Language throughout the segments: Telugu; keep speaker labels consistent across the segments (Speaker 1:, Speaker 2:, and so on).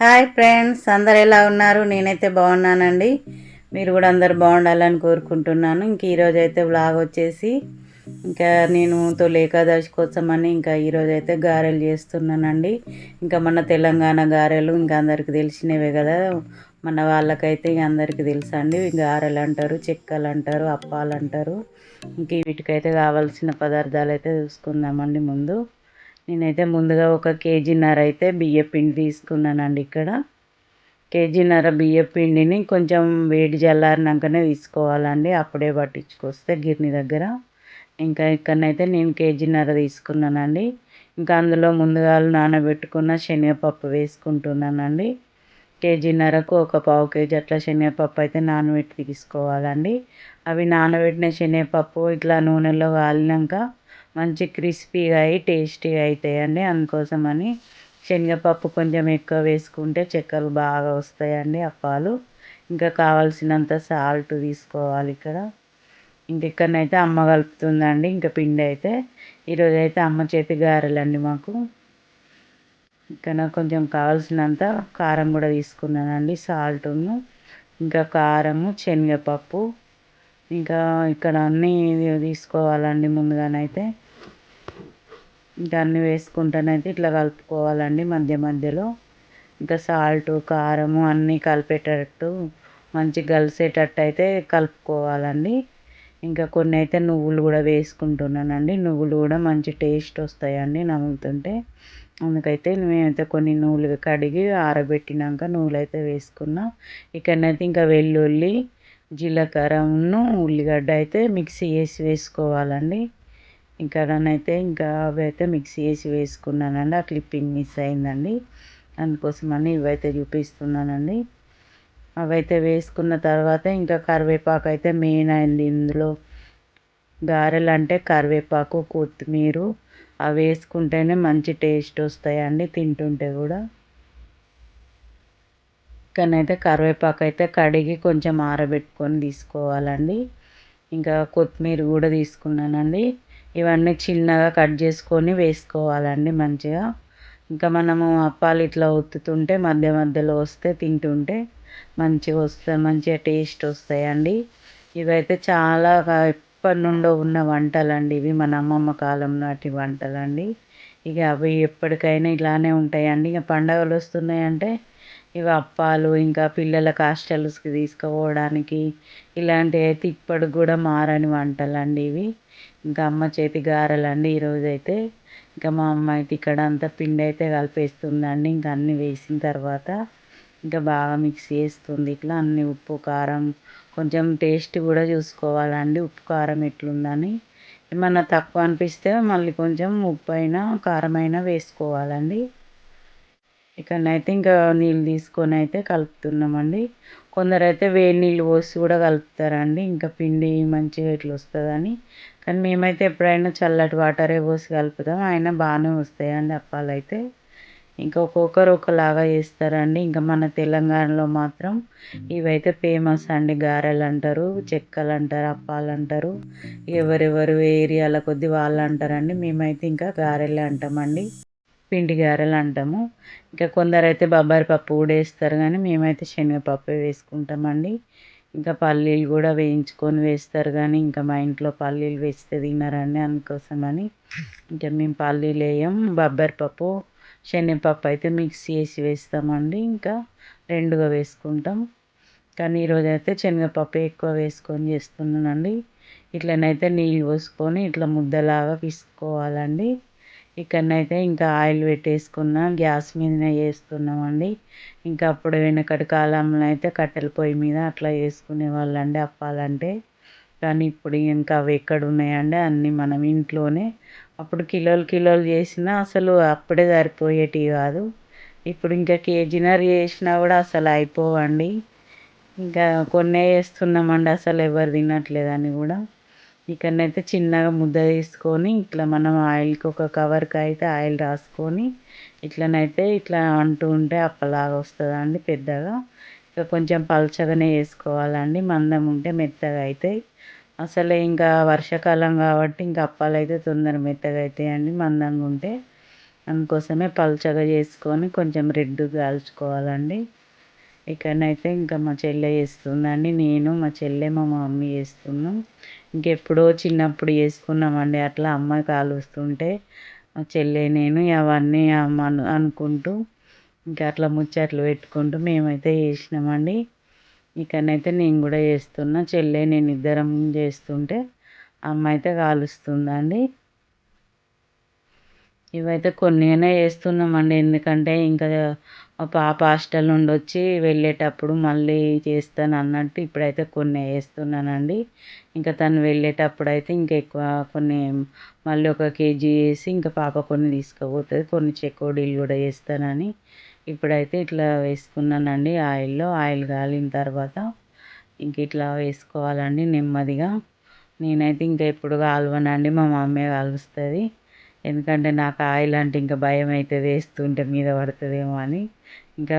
Speaker 1: హాయ్ ఫ్రెండ్స్ అందరు ఎలా ఉన్నారు? నేనైతే బాగున్నానండి. మీరు కూడా అందరు బాగుండాలని కోరుకుంటున్నాను. ఇంక ఈరోజు అయితే వ్లాగ్ వచ్చేసి ఇంకా నేను తొలి ఏకాదశి కోసమని ఇంకా ఈరోజు అయితే గారెలు చేస్తున్నానండి. ఇంకా మన తెలంగాణ గారెలు ఇంకా అందరికి తెలిసినవే కదా. మన వాళ్ళకైతే ఇంక అందరికీ తెలుసా అండి. గారెలు అంటారు చెక్కలు అంటారు అప్పాలు అంటారు. ఇంక వీటికైతే కావాల్సిన పదార్థాలు అయితే చూసుకుందామండి ముందు. నేనైతే ముందుగా ఒక కేజీన్నర అయితే బియ్యపిండి తీసుకున్నానండి ఇక్కడ. కేజీన్నర బియ్యపిండిని కొంచెం వేడి చల్లారినాకనే తీసుకోవాలండి. అప్పుడే పట్టించుకొస్తే గిర్ని దగ్గర. ఇంకా ఇక్కడనైతే నేను కేజీన్నర తీసుకున్నానండి. ఇంకా అందులో ముందుగా నానబెట్టుకున్న శనగపప్పు వేసుకుంటున్నానండి. కేజీన్నరకు ఒక పావు కేజీ అట్లా శనగపప్పు అయితే నానబెట్టి తీసుకోవాలండి. అవి నానబెట్టిన శనగపప్పు ఇట్లా నూనెలో కాలినాక మంచి క్రిస్పీగా అయి టేస్టీగా అవుతాయండి అందుకోసమని శనగపప్పు కొంచెం ఎక్కువ వేసుకుంటే చెక్కలు బాగా వస్తాయండి అప్పాలు ఇంకా కావాల్సినంత సాల్ట్ తీసుకోవాలి ఇక్కడ. ఇంక ఇక్కడనైతే అమ్మ కలుపుతుందండి. ఇంకా పిండి అయితే. ఈరోజు అయితే అమ్మ చేతి గారెలండి మాకు. ఇక్కడ కొంచెం కావాల్సినంత కారం కూడా తీసుకున్నానండి సాల్ట్ను. ఇంకా కారము శనగపప్పు ఇంకా ఇక్కడ అన్నీ తీసుకోవాలండి ముందుగానైతే. ఇంకా అన్నీ వేసుకుంటానైతే ఇట్లా కలుపుకోవాలండి మధ్య మధ్యలో. ఇంకా సాల్ట్ కారము అన్నీ కలిపేటట్టు మంచిగా కలిసేటట్టు అయితే కలుపుకోవాలండి. ఇంకా కొన్ని అయితే నువ్వులు కూడా వేసుకుంటున్నానండి. నువ్వులు కూడా మంచి టేస్ట్ వస్తాయండి నములుతుంటే. అందుకైతే మేమైతే కొన్ని నువ్వులు కడిగి ఆరబెట్టినాక నువ్వులు అయితే వేసుకున్నాం. ఇక్కడనైతే ఇంకా వెల్లుల్లి జీలకర్రను ఉల్లిగడ్డ అయితే మిక్సీ వేసి వేసుకోవాలండి. ఇక్కడనైతే ఇంకా అవి అయితే మిక్సీ వేసి వేసుకున్నానండి. ఆ క్లిప్పింగ్ మిస్ అయిందండి. అందుకోసమని ఇవైతే చూపిస్తున్నానండి. అవైతే వేసుకున్న తర్వాత ఇంకా కరివేపాకు అయితే మెయిన్ అయింది. ఇందులో గారెలు అంటే కరివేపాకు కొత్తిమీర అవి వేసుకుంటేనే మంచి టేస్ట్ వస్తాయండి తింటుంటే కూడా. ఇక్కడనైతే కరివేపాకు అయితే కడిగి కొంచెం ఆరబెట్టుకొని తీసుకోవాలండి. ఇంకా కొత్తిమీర కూడా తీసుకున్నానండి. ఇవన్నీ చిన్నగా కట్ చేసుకొని వేసుకోవాలండి మంచిగా. ఇంకా మనము అప్పాలు ఇట్లా ఒత్తుతుంటే మధ్య మధ్యలో వస్తే తింటుంటే మంచిగా వస్తాయి మంచిగా టేస్ట్ వస్తాయండి. ఇవైతే చాలా ఎప్పటి నుండో ఉన్న వంటలండి ఇవి మన అమ్మమ్మ కాలం నాటి వంటలండి. ఇక అవి ఎప్పటికైనా ఇలానే ఉంటాయండి. ఇక పండగలు వస్తున్నాయంటే ఇవి అప్పాలు ఇంకా పిల్లలకు హాస్టల్స్కి తీసుకుపోవడానికి ఇలాంటివి అయితే ఇప్పటికి కూడా మారని వంటలండి ఇవి. ఇంకా అమ్మ చేతి గారెలండి ఈరోజు అయితే ఇంకా మా అమ్మ అయితే ఇక్కడ అంతా పిండి అయితే కలిపేస్తుందండి. ఇంకా అన్నీ వేసిన తర్వాత ఇంకా బాగా మిక్స్ చేస్తుంది. ఇట్లా అన్ని ఉప్పు కారం కొంచెం టేస్ట్ కూడా చూసుకోవాలండి. ఉప్పు కారం ఎట్లుందని. ఏమన్నా తక్కువ అనిపిస్తే మళ్ళీ కొంచెం ఉప్పు అయినా కారం అయినా వేసుకోవాలండి. ఇక్కడనైతే ఇంకా నీళ్ళు తీసుకొని అయితే కలుపుతున్నామండి. కొందరైతే వేడి నీళ్ళు పోసి కూడా కలుపుతారండి. ఇంకా పిండి మంచిగా ఇట్లా వస్తుందని. కానీ మేమైతే ఎప్పుడైనా చల్లటి వాటరే పోసి కలుపుతాం. అయినా బాగానే వస్తాయండి అప్పాలు అయితే ఇంకా ఒక్కొక్కరు ఒకలాగా చేస్తారండి. ఇంకా మన తెలంగాణలో మాత్రం ఇవైతే ఫేమస్ అండి. గారెలు అంటారు చెక్కలు అంటారు అప్పాలు అంటారు ఎవరెవరు ఏరియాల కొద్ది వాళ్ళు అంటారండి మేమైతే ఇంకా గారెలే అంటామండి. పిండి గారెలు అంటాము. ఇంకా కొందరైతే బొబ్బాయి పప్పు కూడా వేస్తారు కానీ మేమైతే శనగపప్పు వేసుకుంటామండి. ఇంకా పల్లీలు కూడా వేయించుకొని వేస్తారు కానీ ఇంకా మా ఇంట్లో పల్లీలు వేస్తే తినరండి అందుకోసమని. ఇంకా మేము పల్లీలు వేయం బొబ్బాయి పప్పు శనగపప్పు అయితే మిక్స్ చేసి వేస్తామండి. ఇంకా రెండుగా వేసుకుంటాం. కానీ ఈరోజు అయితే శనగపప్పు ఎక్కువ వేసుకొని చేస్తున్నానండి. ఇట్లనైతే నీళ్ళు పోసుకొని ఇట్లా ముద్దలాగా పిసుకోవాలండి. ఇక్కడనైతే ఇంకా ఆయిల్ పెట్టేసుకున్న గ్యాస్ మీదనే చేస్తున్నామండి. ఇంకా అప్పుడు వెనకటి కాలంలో అయితే కట్టెల పొయ్యి మీద అట్లా చేసుకునే వాళ్ళండి అప్పాలంటే. కానీ ఇప్పుడు ఇంకా అవి ఎక్కడ ఉన్నాయండి అన్నీ మనం ఇంట్లోనే. అప్పుడు కిలోలు కిలోలు చేసినా అసలు అప్పుడే సరిపోయేటివి కాదు. ఇప్పుడు ఇంకా కేజీన్నర చేసినా కూడా అసలు అయిపోవండి. ఇంకా కొన్నే చేస్తున్నామండి అసలు ఎవరు తినట్లేదని కూడా. ఇక్కడనైతే చిన్నగా ముద్ద తీసుకొని ఇట్లా మనం ఆయిల్కి ఒక కవర్కి అయితే ఆయిల్ రాసుకొని ఇట్లనైతే ఇట్లా అంటూ ఉంటే అప్పలాగా వస్తుందండి పెద్దగా. ఇక కొంచెం పలచగానే వేసుకోవాలండి. మందం ఉంటే మెత్తగా అవుతాయి అసలే ఇంకా వర్షాకాలం కాబట్టి ఇంకా అప్పాలు అయితే తొందర మెత్తగా అవుతాయండి మందంగా ఉంటే. అందుకోసమే పల్చగా చేసుకొని కొంచెం రెడ్ కాల్చుకోవాలండి. ఇక్కడనైతే ఇంకా మా చెల్లె చేస్తుందండి. నేను మా చెల్లె మా మమ్మీ చేస్తున్నాం. ఇంకెప్పుడో చిన్నప్పుడు చేసుకున్నామండి. అట్లా అమ్మ కాలుస్తుంటే మా చెల్లె నేను అవన్నీ అను అనుకుంటూ ఇంకా అట్లా ముచ్చట్లు పెట్టుకుంటూ మేమైతే చేసినామండి. ఇక్కడనైతే నేను కూడా చేస్తున్నా. చెల్లె నేను ఇద్దరం చేస్తుంటే అమ్మ అయితే కాలుస్తుందండి. ఇవైతే కొన్ని అయినా వేస్తున్నామండి ఎందుకంటే ఇంకా మా పాప హాస్టల్ నుండి వచ్చి వెళ్ళేటప్పుడు మళ్ళీ చేస్తాను అన్నట్టు ఇప్పుడైతే కొన్ని వేస్తున్నానండి ఇంకా తను వెళ్ళేటప్పుడు అయితే ఇంకా ఎక్కువ కొన్ని మళ్ళీ ఒక కేజీ వేసి ఇంకా పాప కొన్ని తీసుకుపోతుంది. కొన్ని చెకోడీలు కూడా చేస్తానని ఇప్పుడైతే ఇట్లా వేసుకున్నానండి ఆయిల్లో. ఆయిల్ కాలిన తర్వాత ఇంక ఇట్లా వేసుకోవాలండి నెమ్మదిగా. నేనైతే ఇంకా ఎప్పుడు కాలవనండి. మా మమ్మీ కాలుస్తుంది. ఎందుకంటే నాకు ఆయిల్ అంటే ఇంకా భయం అవుతుంది వేస్తుంటే మీద పడుతుందేమో అని. ఇంకా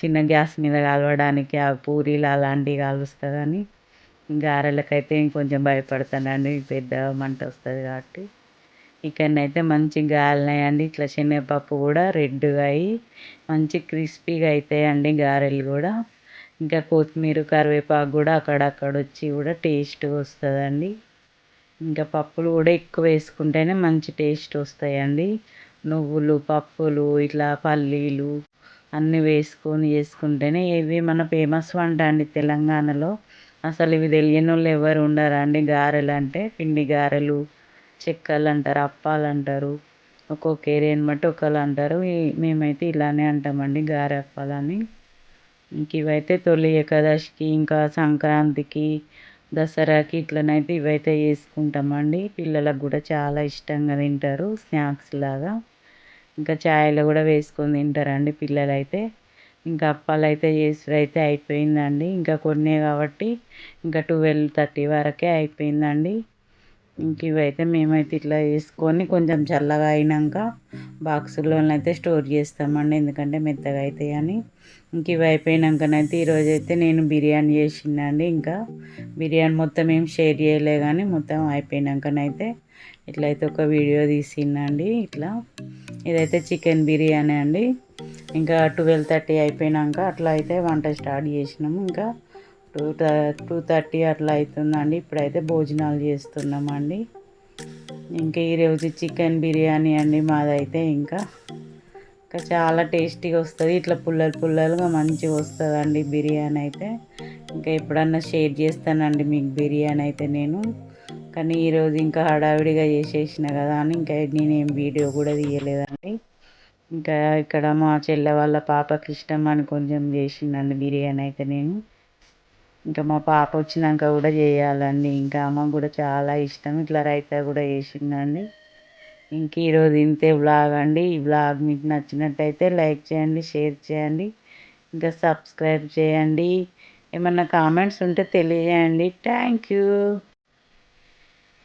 Speaker 1: చిన్న గ్యాస్ మీద కాలవడానికి ఆ పూరీలు అలాంటివి కాలుస్తుందని. గారెలకైతే ఇంకొంచెం భయపడతానండి పెద్ద మంట వస్తుంది కాబట్టి. ఇక్కడనైతే మంచిగా కాలినాయండి ఇట్లా శనగపప్పు కూడా రెడ్గా అయ్యి మంచి క్రిస్పీగా అవుతాయండి గారెలు కూడా. ఇంకా కొత్తిమీర కరివేపాకు కూడా అక్కడక్కడ వచ్చి కూడా టేస్ట్ వస్తుందండి. ఇంకా పప్పులు కూడా ఎక్కువ వేసుకుంటేనే మంచి టేస్ట్ వస్తాయండి. నువ్వులు పప్పులు ఇట్లా పల్లీలు అన్నీ వేసుకొని చేసుకుంటేనే ఇవి మన ఫేమస్ వంట అండి తెలంగాణలో. అసలు ఇవి తెలియని వాళ్ళు ఎవరు ఉండరండి. గారెలు అంటే పిండి గారెలు చెక్కలు అంటారు అప్పాలు అంటారు ఒక్కొక్క ఏరియాని బట్టి ఒకళ్ళు అంటారు మేమైతే ఇలానే అంటామండి గారె అప్పాలని. ఇంక ఇవైతే తొలి ఏకాదశికి ఇంకా సంక్రాంతికి దసరాకి ఇట్లనైతే ఇవైతే చేసుకుంటామండి పిల్లలకు కూడా చాలా ఇష్టంగా తింటారు స్నాక్స్ లాగా. ఇంకా చాయ్లో కూడా వేసుకొని తింటారండి పిల్లలైతే. ఇంకా అప్పాలు అయితే చేసుడు అయితే అయిపోయిందండి. ఇంకా కొన్నే కాబట్టి ఇంకా ట్వెల్వ్ థర్టీ వరకే అయిపోయిందండి. ఇంక ఇవైతే మేమైతే ఇట్లా వేసుకొని కొంచెం చల్లగా అయినాక బాక్సుల్లోనైతే స్టోర్ చేస్తామండి ఎందుకంటే మెత్తగా అవుతాయని ఇంక ఇవి అయిపోయినాకనైతే ఈరోజైతే నేను బిర్యానీ చేసిందండి ఇంకా బిర్యానీ మొత్తం ఏం షేర్ చేయలే కానీ మొత్తం అయిపోయినాకనైతే ఇట్లయితే ఒక వీడియో తీసిందండి ఇట్లా. ఇదైతే చికెన్ బిర్యానీ అండి ఇంకా ట్వెల్వ్ థర్టీ అయిపోయినాక అట్లా అయితే వంట స్టార్ట్ చేసినాము ఇంకా టూ టూ థర్టీ అట్లా అవుతుందండి ఇప్పుడైతే భోజనాలు చేస్తున్నామండి. ఇంకా ఈరోజు చికెన్ బిర్యానీ అండి మాదైతే ఇంకా. ఇంకా చాలా టేస్టీగా వస్తుంది. ఇట్లా పుల్లలు పుల్లలుగా మంచిగా వస్తుందండి బిర్యానీ అయితే. ఇంకా ఎప్పుడన్నా షేర్ చేస్తానండి మీకు బిర్యానీ అయితే నేను. కానీ ఈరోజు ఇంకా హడావిడిగా చేసేసిన కదా అని ఇంకా నేనేం వీడియో కూడా తీయలేదండి. ఇంకా ఇక్కడ మా చెల్లె వాళ్ళ పాపకి ఇష్టం అని కొంచెం చేసిందండి బిర్యానీ అయితే నేను. ఇంకా మా పాప వచ్చినాక కూడా చేయాలండి. ఇంకా అమ్మకు కూడా చాలా ఇష్టం. ఇట్లా రైతా కూడా చేసిందండి. ఇంక ఈరోజు ఇంతే బ్లాగ్ అండి. ఈ బ్లాగ్ మీకు నచ్చినట్టయితే లైక్ చేయండి షేర్ చేయండి ఇంకా సబ్స్క్రైబ్ చేయండి. ఏమన్నా కామెంట్స్ ఉంటే తెలియజేయండి. Thank you.